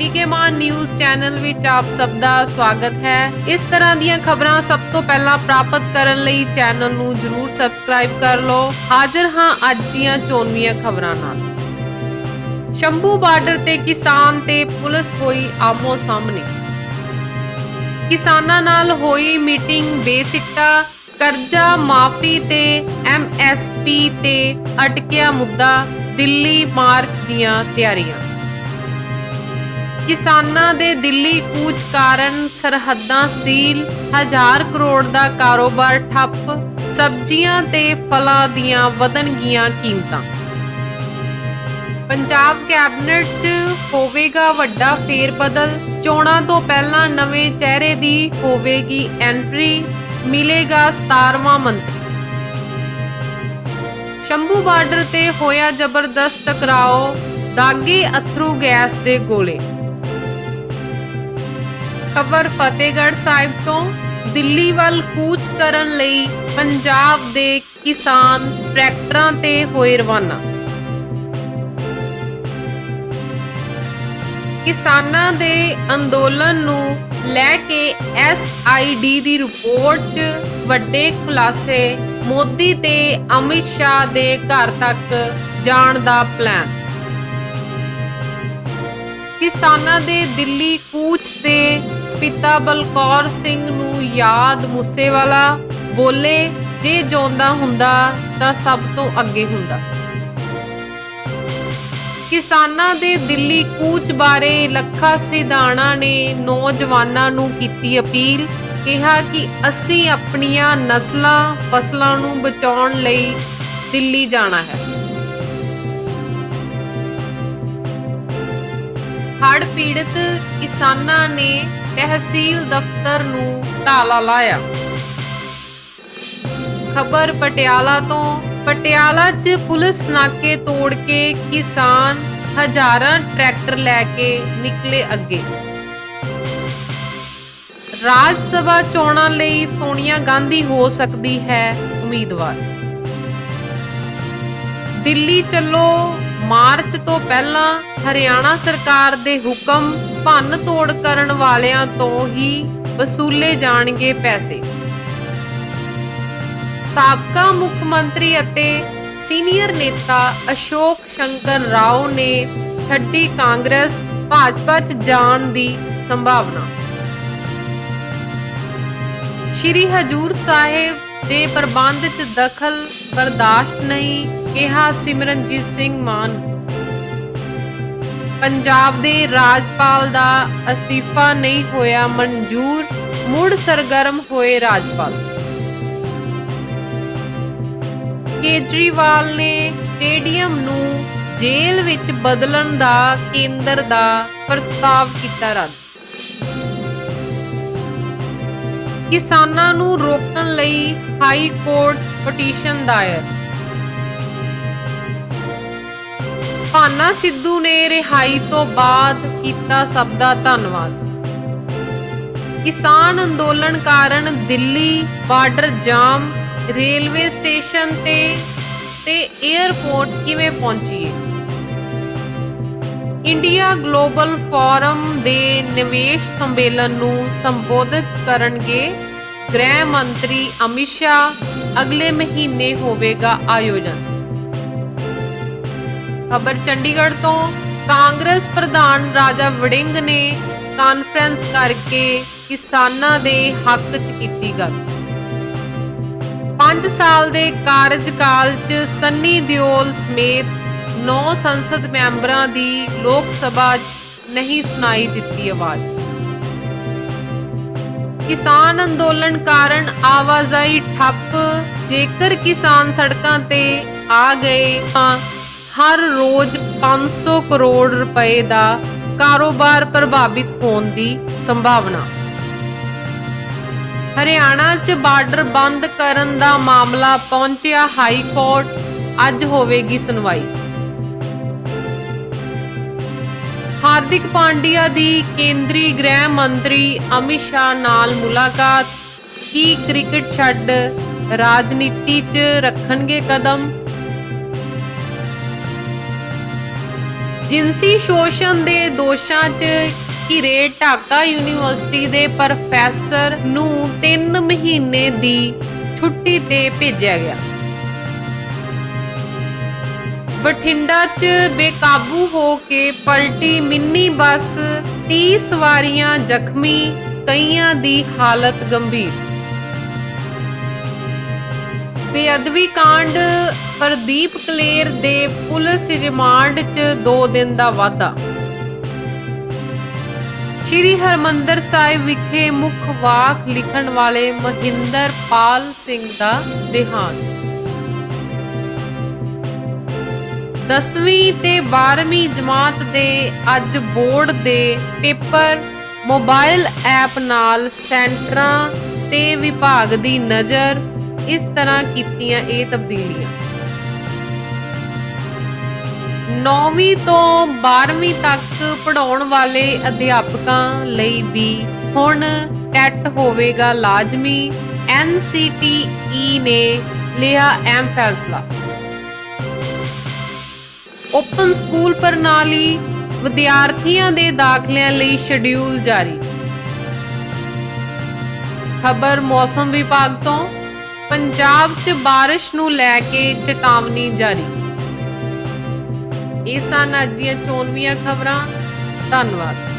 ਨਿਗੇਮਾਨ news channel ਵਿੱਚ ਆਪ ਸਭ ਦਾ ਸਵਾਗਤ ਹੈ। ਇਸ ਤਰ੍ਹਾਂ ਦੀਆਂ ਖਬਰਾਂ ਸਭ ਤੋਂ ਪਹਿਲਾਂ ਪ੍ਰਾਪਤ ਕਰਨ ਲਈ ਚੈਨਲ ਨੂੰ ਜਰੂਰ ਸਬਸਕ੍ਰਾਈਬ ਕਰ ਲਓ। ਹਾਜ਼ਰ ਹਾਂ ਅੱਜ ਦੀਆਂ ਚੋਣਵੀਆਂ ਖਬਰਾਂ ਨਾਲ। ਸ਼ੰਭੂ ਬਾਰਡਰ ਤੇ ਕਿਸਾਨ ਤੇ ਪੁਲਿਸ ਹੋਈ ਆਮੋ ਸਾਹਮਣੇ। ਕਿਸਾਨਾਂ ਨਾਲ ਹੋਈ ਮੀਟਿੰਗ ਬੇਸਿੱਟਾ, ਕਰਜ਼ਾ ਮਾਫੀ ਤੇ ਐਮਐਸਪੀ ਤੇ ਅਟਕਿਆ ਮੁੱਦਾ, ਦਿੱਲੀ ਮਾਰਚ ਦੀਆਂ ਤਿਆਰੀਆਂ। ਕਿਸਾਨਾਂ ਦੇ ਦਿੱਲੀ ਕੂਚ ਕਾਰਨ ਸਰਹੱਦਾਂ ਸੀਲ, ਹਜ਼ਾਰ ਕਰੋੜ ਦਾ ਕਾਰੋਬਾਰ ਠੱਪ, ਸਬਜ਼ੀਆਂ ਤੇ ਫਲਾਂ ਦੀਆਂ ਵਧਣਗੀਆਂ ਕੀਮਤਾਂ। ਪੰਜਾਬ ਕੈਬਨਿਟ 'ਚ ਹੋਵੇਗਾ ਵੱਡਾ ਫੇਰਬਦਲ, ਚੋਣਾਂ ਤੋਂ ਪਹਿਲਾਂ ਨਵੇਂ ਚਿਹਰੇ ਦੀ ਹੋਵੇਗੀ ਐਂਟਰੀ, ਮਿਲੇਗਾ 17ਵਾਂ ਮੰਤਰੀ। ਸ਼ੰਭੂ ਬਾਰਡਰ ਤੇ ਹੋਇਆ ਜ਼ਬਰਦਸਤ ਟਕਰਾਓ, ਦਾਗੇ ਅਥਰੂ ਗੈਸ ਦੇ ਗੋਲੇ। ਖਬਰ ਫਤਿਹਗੜ੍ਹ ਸਾਹਿਬ ਤੋਂ ਦਿੱਲੀ ਵੱਲ ਕੂਚ ਕਰਨ ਲਈ ਪੰਜਾਬ ਦੇ ਕਿਸਾਨ ਟਰੈਕਟਰਾਂ ਤੇ ਹੋਏ ਰਵਾਨਾ। ਕਿਸਾਨਾਂ ਦੇ ਅੰਦੋਲਨ ਨੂੰ ਲੈ ਕੇ ਐਸਆਈਡੀ ਦੀ ਰਿਪੋਰਟ 'ਚ ਵੱਡੇ ਖੁਲਾਸੇ, ਮੋਦੀ ਤੇ ਅਮਿਤ ਸ਼ਾਹ ਦੇ ਘਰ ਤੱਕ ਜਾਣ ਦਾ ਪਲਾਨ। ਕਿਸਾਨਾਂ ਦੇ ਦਿੱਲੀ ਕੂਚ ਤੇ ਪਿਤਾ ਬਲਕੌਰ ਸਿੰਘ ਨੂੰ ਯਾਦ ਮੂਸੇਵਾਲਾ ਬੋਲੇ, ਜੇ ਜਿਉਂਦਾ ਹੁੰਦਾ ਤਾਂ ਸਭ ਤੋਂ ਅੱਗੇ ਹੁੰਦਾ। ਕਿਸਾਨਾਂ ਦੇ ਦਿੱਲੀ ਕੂਚ ਬਾਰੇ ਲੱਖਾ ਸਿਧਾਣਾ ਨੇ ਨੌਜਵਾਨਾਂ ਨੂੰ ਕੀਤੀ ਅਪੀਲ, ਕਿਹਾ ਕਿ ਅਸੀਂ ਆਪਣੀਆਂ ਨਸਲਾਂ, ਫਸਲਾਂ ਨੂੰ ਬਚਾਉਣ ਲਈ ਦਿੱਲੀ ਜਾਣਾ ਹੈ। ਹੜ ਪੀੜਤ ਕਿਸਾਨਾਂ ਨੇ ਤਹਿਸੀਲ ਦਫ਼ਤਰ ਨੂੰ ਤਾਲਾ ਲਾਇਆ। ਖਬਰ ਪਟਿਆਲਾ ਤੋਂ। ਪਟਿਆਲਾ 'ਚ ਪੁਲਿਸ ਨਾਕੇ ਤੋੜ ਕੇ ਕਿਸਾਨ ਹਜ਼ਾਰਾਂ ਟਰੈਕਟਰ ਲੈ ਕੇ ਨਿਕਲੇ ਅੱਗੇ। ਰਾਜ ਸਭਾ ਚੋਣਾਂ ਲਈ ਸੋਨੀਆ ਗਾਂਧੀ ਹੋ ਸਕਦੀ ਹੈ ਉਮੀਦਵਾਰ। ਦਿੱਲੀ ਚੱਲੋ ਮਾਰਚ ਤੋਂ ਪਹਿਲਾਂ ਹਰਿਆਣਾ ਸਰਕਾਰ ਦੇ ਹੁਕਮ ਭੰਨ ਤੋੜ ਕਰਨ ਵਾਲਿਆਂ ਤੋਂ ਹੀ ਵਸੂਲੇ ਜਾਣਗੇ ਪੈਸੇ। ਸਾਬਕਾ ਮੁੱਖ ਮੰਤਰੀ ਅਤੇ ਸੀਨੀਅਰ ਨੇਤਾ ਅਸ਼ੋਕ ਸ਼ੰਕਰ ਰਾਓ ਨੇ ਛੱਡੀ ਕਾਂਗਰਸ, ਭਾਜਪਾ 'ਚ ਜਾਣ ਦੀ ਸੰਭਾਵਨਾ। ਸ਼੍ਰੀ ਹਜੂਰ ਸਾਹਿਬ ਦੇ ਪ੍ਰਬੰਧ 'ਚ ਦਖਲ ਬਰਦਾਸ਼ਤ ਨਹੀਂ ਕਿਹਾ ਸਿਮਰਨਜੀਤ ਸਿੰਘ ਮਾਨ। ਪੰਜਾਬ ਦੇ ਰਾਜਪਾਲ ਦਾ ਅਸਤੀਫਾ ਨਹੀਂ ਹੋਇਆ ਮਨਜ਼ੂਰ, ਮੁੜ ਸਰਗਰਮ ਹੋਏ ਰਾਜਪਾਲ। ਕੇਜਰੀਵਾਲ ਨੇ ਸਟੇਡੀਅਮ ਨੂੰ ਜੇਲ੍ਹ ਵਿੱਚ ਬਦਲਣ ਦਾ ਕੇਂਦਰ ਦਾ ਪ੍ਰਸਤਾਵ ਕੀਤਾ ਰੱਦ। ਕਿਸਾਨਾਂ ਨੂੰ ਰੋਕਣ ਲਈ ਹਾਈ ਕੋਰਟ ਪਟੀਸ਼ਨ ਦਾਇਰ। ਭਾਨਾ ਸਿੱਧੂ ਨੇ ਰਿਹਾਈ ਤੋਂ ਬਾਅਦ ਕੀਤਾ ਸਭ ਦਾ ਧੰਨਵਾਦ। ਕਿਸਾਨ ਅੰਦੋਲਨ ਕਾਰਨ Delhi border jam, railway station ਤੇ ਤੇ 에ਅਰਪੋਰਟ ਕਿਵੇਂ ਪਹੁੰਚੀਏ? ਇੰਡੀਆ ਗਲੋਬਲ ਫੋਰਮ ਦੇ ਨਿਵੇਸ਼ ਸੰਮੇਲਨ ਨੂੰ ਸੰਬੋਧਿਤ ਕਰਨਗੇ ਗ੍ਰਹਿ ਮੰਤਰੀ ਅਮਿਤ ਸ਼ਾਹ। ਅਗਲੇ ਮਹੀਨੇ ਹੋਵੇਗਾ ਆਯੋਜਨ। ਖਬਰ ਚੰਡੀਗੜ੍ਹ ਤੋਂ, ਕਾਂਗਰਸ ਪ੍ਰਧਾਨ ਰਾਜਾ ਵੜਿੰਗ ਨੇ ਕਾਨਫਰੰਸ ਕਰਕੇ ਕਿਸਾਨਾਂ ਦੇ ਹੱਕ 'ਚ ਕੀਤੀ ਗੱਲ। 5 ਸਾਲ ਦੇ ਕਾਰਜਕਾਲ 'ਚ ਸੰਨੀ ਦਿਓਲ ਸਮੇਤ 9 ਸੰਸਦ ਮੈਂਬਰਾਂ ਦੀ ਲੋਕ ਸਭਾ 'ਚ ਨਹੀਂ ਸੁਣਾਈ ਦਿੱਤੀ ਆਵਾਜ਼। ਕਿਸਾਨ ਅੰਦੋਲਨ ਕਾਰਨ ਆਵਾਜਾਈ ਠੱਪ, ਜੇਕਰ ਕਿਸਾਨ ਸੜਕਾਂ ਤੇ ਆ ਗਏ ਤਾਂ ਹਰ ਰੋਜ਼ 500 ਕਰੋੜ ਰੁਪਏ ਦਾ ਕਾਰੋਬਾਰ ਪ੍ਰਭਾਵਿਤ ਹੋਣ ਦੀ ਸੰਭਾਵਨਾ। ਹਰਿਆਣਾ 'ਚ ਬਾਰਡਰ ਬੰਦ ਕਰਨ ਦਾ ਮਾਮਲਾ ਪਹੁੰਚਿਆ ਹਾਈ ਕੋਰਟ। ਅੱਜ ਹੋਵੇਗੀ ਸੁਣਵਾਈ। ਹਾਰਦਿਕ ਪਾਂਡਿਆ ਦੀ ਕੇਂਦਰੀ ਗ੍ਰਹਿ ਮੰਤਰੀ ਅਮਿਤ ਸ਼ਾਹ ਨਾਲ ਮੁਲਾਕਾਤ। ਕੀ ਕ੍ਰਿਕਟ ਛੱਡ ਰਾਜਨੀਤੀ 'ਚ ਰੱਖਣਗੇ ਕਦਮ? ਜਿਨਸੀ ਸ਼ੋਸ਼ਣ ਦੇ ਦੋਸ਼ਾਂ 'ਚ ਘਿਰੇ ਢਾਕਾ ਯੂਨੀਵਰਸਿਟੀ ਦੇ ਪ੍ਰੋਫੈਸਰ ਨੂੰ 3 ਮਹੀਨੇ ਦੀ ਛੁੱਟੀ ਤੇ ਭੇਜਿਆ ਗਿਆ। ਬਠਿੰਡਾ 'ਚ ਬੇਕਾਬੂ ਹੋ ਕੇ ਪਲਟੀ ਮਿੰਨੀ ਬੱਸ 30 ਸਵਾਰੀਆਂ ਜ਼ਖਮੀ, ਕਈਆਂ ਦੀ ਹਾਲਤ ਗੰਭੀਰ। ਬੇਅਦਬੀ ਕਾਂਡ, ਪ੍ਰਦੀਪ ਕਲੇਰ ਦੇ ਪੁਲਿਸ ਰਿਮਾਂਡ 'ਚ 2 ਦਿਨ ਦਾ ਵਾਧਾ। ਸ਼੍ਰੀ ਹਰਮੰਦਰ ਸਾਹਿਬ ਵਿਖੇ ਮੁੱਖ ਵਾਕ ਲਿਖਣ ਵਾਲੇ ਮਹਿੰਦਰ ਪਾਲ ਸਿੰਘ ਦਾ ਦੇਹਾਂਤ। 10ਵੀਂ ਤੇ 12ਵੀਂ ਜਮਾਤ ਦੇ ਅੱਜ ਬੋਰਡ ਦੇ ਪੇਪਰ ਮੋਬਾਈਲ ਐਪ ਨਾਲ ਸੈਂਟਰਾਂ ਤੇ ਵਿਭਾਗ ਦੀ ਨਜ਼ਰ ਇਸ ਤਰ੍ਹਾਂ ਕੀਤੀਆਂ ਇਹ ਤਬਦੀਲੀਆਂ। 9ਵੀਂ ਤੋਂ 12ਵੀਂ ਤੱਕ ਪੜਾਉਣ ਵਾਲੇ ਅਧਿਆਪਕਾਂ ਲਈ ਵੀ ਹੁਣ ਟੈਟ ਹੋਵੇਗਾ ਲਾਜ਼ਮੀ NCTE ਨੇ ਲਿਆ ਅਹਿਮ ਫੈਸਲਾ। ਓਪਨ ਸਕੂਲ ਪ੍ਰਣਾਲੀ ਵਿਦਿਆਰਥੀਆਂ ਦੇ ਦਾਖਲਿਆਂ ਲਈ ਸ਼ਡਿਊਲ ਜਾਰੀ। ਖਬਰ ਮੌਸਮ ਵਿਭਾਗ ਤੋਂ ਪੰਜਾਬ 'ਚ ਬਾਰਿਸ਼ ਨੂੰ ਲੈ ਕੇ ਚੇਤਾਵਨੀ ਜਾਰੀ। ਇਹ ਸਨ ਅੱਜ ਦੀਆਂ ਚੋਣਵੀਆਂ ਖਬਰਾਂ। ਧੰਨਵਾਦ।